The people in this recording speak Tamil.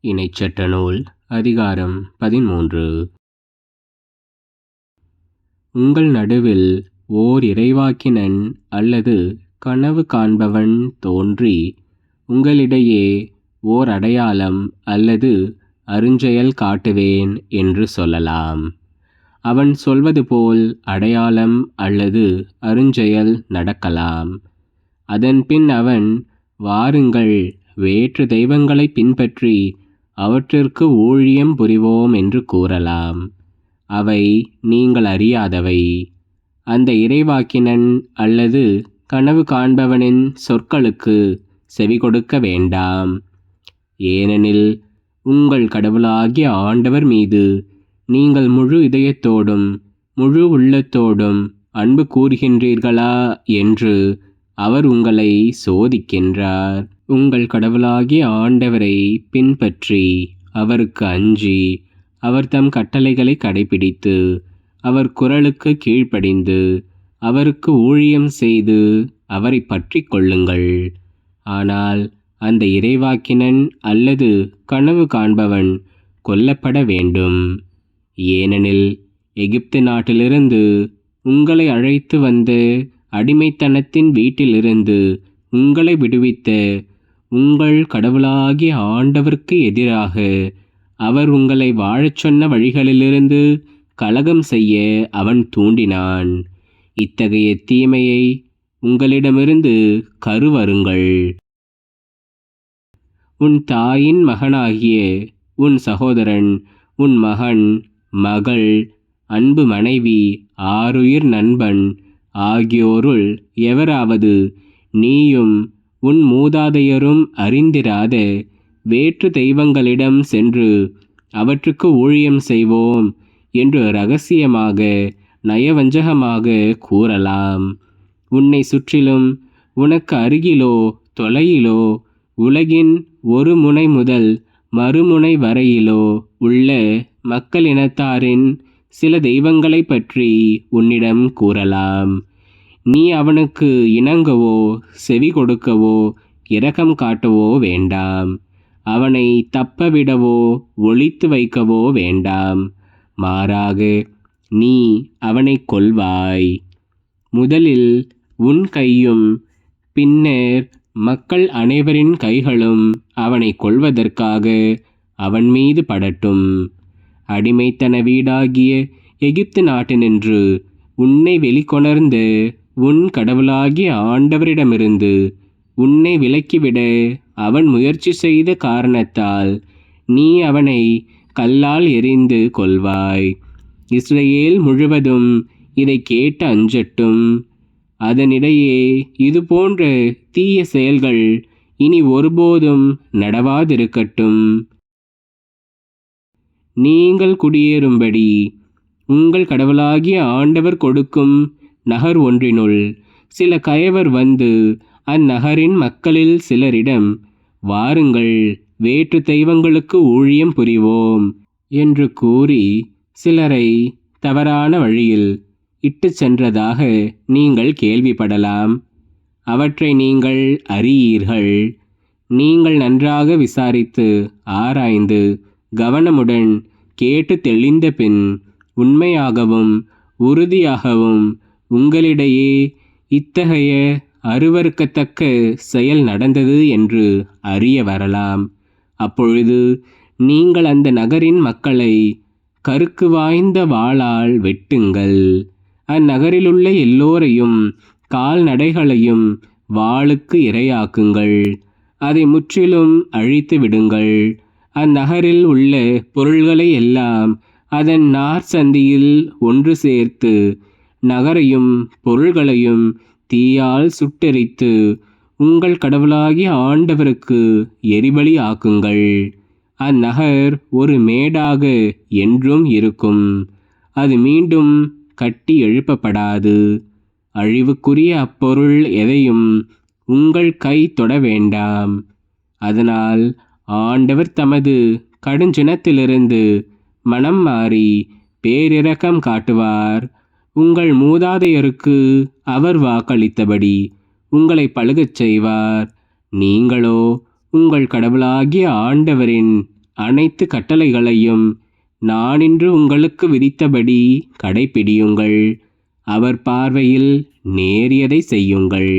இணைச்சட்ட நூல் அதிகாரம் பதிமூன்று உங்கள் நடுவில் ஓர் இறைவாக்கினன் அல்லது கனவு காண்பவன் தோன்றி உங்களிடையே ஓர் அடையாளம் அல்லது அருஞ்செயல் காட்டுவேன் என்று சொல்லலாம். அவன் சொல்வது போல் அடையாளம் அல்லது அருஞ்செயல் நடக்கலாம். அதன்பின் அவன் வாருங்கள் வேற்று தெய்வங்களை பின்பற்றி அவற்றிற்கு ஊழியம் புரிவோம் என்று கூறலாம். அவை நீங்கள் அறியாதவை. அந்த இறைவாக்கினன் அல்லது கனவு காண்பவனின் சொற்களுக்கு செவி கொடுக்க வேண்டாம். ஏனெனில் உங்கள் கடவுளாகிய ஆண்டவர் மீது நீங்கள் முழு இதயத்தோடும் முழு உள்ளத்தோடும் அன்பு கூறுகின்றீர்களா என்று அவர் உங்களை சோதிக்கின்றார். உங்கள் கடவுளாகிய ஆண்டவரை பின்பற்றி அவருக்கு அஞ்சி அவர் தம் கட்டளைகளை கடைபிடித்து அவர் குரலுக்கு கீழ்ப்படிந்து அவருக்கு ஊழியம் செய்து அவரை பற்றி கொள்ளுங்கள். ஆனால் அந்த இறைவாக்கினன் அல்லது கனவு காண்பவன் கொல்லப்பட வேண்டும். ஏனெனில் எகிப்து நாட்டிலிருந்து உங்களை அழைத்து வந்து அடிமைத்தனத்தின் வீட்டிலிருந்து உங்களை விடுவித்த உங்கள் கடவுளாகிய ஆண்டவருக்கு எதிராக அவர் உங்களை வாழச் சொன்ன வழிகளிலிருந்து கலகம் செய்ய அவன் தூண்டினான். இத்தகைய தீமையை உங்களிடமிருந்து கருவருங்கள். உன் தாயின் மகனாகிய உன் சகோதரன் உன் மகன் மகள் அன்பு மனைவி ஆருயிர் நண்பன் ஆகியோருள் எவராவது நீயும் உன் மூதாதையரும் அறிந்திராத வேற்று தெய்வங்களிடம் சென்று அவற்றுக்கு ஊழியம் செய்வோம் என்று ரகசியமாக நயவஞ்சகமாக கூறலாம். உன்னை சுற்றிலும் உனக்கு அருகிலோ தொலையிலோ உலகின் ஒரு முனை முதல் மறுமுனை வரையிலோ உள்ள மக்களினத்தாரின் சில தெய்வங்களை பற்றி உன்னிடம் கூறலாம். நீ அவனுக்கு இணங்கவோ செவி கொடுக்கவோ இரக்கம் காட்டவோ வேண்டாம். அவனை தப்பவிடவோ ஒழித்து வைக்கவோ வேண்டாம். மாறாக நீ அவனை கொல்வாய். முதலில் உன் கையும் பின்னர் மக்கள் அனைவரின் கைகளும் அவனை கொல்வதற்காக அவன் மீது படட்டும். அடிமைத்தன வீடாகிய எகிப்து நாட்டினின்று உன்னை வெளிக்கொணர்ந்து உன் கடவுளாகிய ஆண்டவரிடமிருந்து உன்னை விலக்கிவிட அவன் முயற்சி செய்த காரணத்தால் நீ அவனை கல்லால் எறிந்து கொள்வாய். இஸ்ரேல் முழுவதும் இதை கேட்டு அஞ்சட்டும். அதனிடையே இது போன்ற தீய செயல்கள் இனி ஒருபோதும் நடவாதிருக்கட்டும். நீங்கள் குடியேறும்படி உங்கள் கடவுளாகிய ஆண்டவர் கொடுக்கும் நகர் ஒன்றினுள் சில கயவர் வந்து அந்நகரின் மக்களில் சிலரிடம் வாருங்கள் வேற்று தெய்வங்களுக்கு ஊழியம் புரிவோம் என்று கூறி சிலரை தவறான வழியில் இட்டு சென்றதாக நீங்கள் கேள்விப்படலாம். அவற்றை நீங்கள் அறியீர்கள். நீங்கள் நன்றாக விசாரித்து ஆராய்ந்து கவனமுடன் கேட்டு தெளிந்த பின் உண்மையாகவும் உறுதியாகவும் உங்களிடையே இத்தகைய அருவறுக்கத்தக்க செயல் நடந்தது என்று அறிய வரலாம். அப்பொழுது நீங்கள் அந்த நகரின் மக்களை கருக்கு வாய்ந்த வாளால் வெட்டுங்கள். அந்நகரிலுள்ள எல்லோரையும் கால்நடைகளையும் வாளுக்கு இரையாக்குங்கள். அதை முற்றிலும் அழித்து விடுங்கள். அந்நகரில் உள்ள பொருள்களை எல்லாம் அதன் நார் சந்தியில் ஒன்று சேர்த்து நகரையும் பொருள்களையும் தீயால் சுட்டெரித்து உங்கள் கடவுளாகிய ஆண்டவருக்கு எரிபலி ஆக்குங்கள் அந்நகர் ஒரு மேடாக என்றும் இருக்கும். அது மீண்டும் கட்டி எழுப்பப்படாது. அழிவுக்குரிய அப்பொருள் எதையும் உங்கள் கை தொட வேண்டாம். அதனால் ஆண்டவர் தமது கடுஞ்சினத்திலிருந்து மனம் மாறி பேரிரக்கம் காட்டுவார். உங்கள் மூதாதையருக்கு அவர் வாக்களித்தபடி உங்களை பழுகச் செய்வார். நீங்களோ உங்கள் கடவுளாகிய ஆண்டவரின் அனைத்து கட்டளைகளையும் நான் இன்று உங்களுக்கு விதித்தபடி கடைப்பிடியுங்கள் அவர் பார்வையில் நேரியதை செய்யுங்கள்.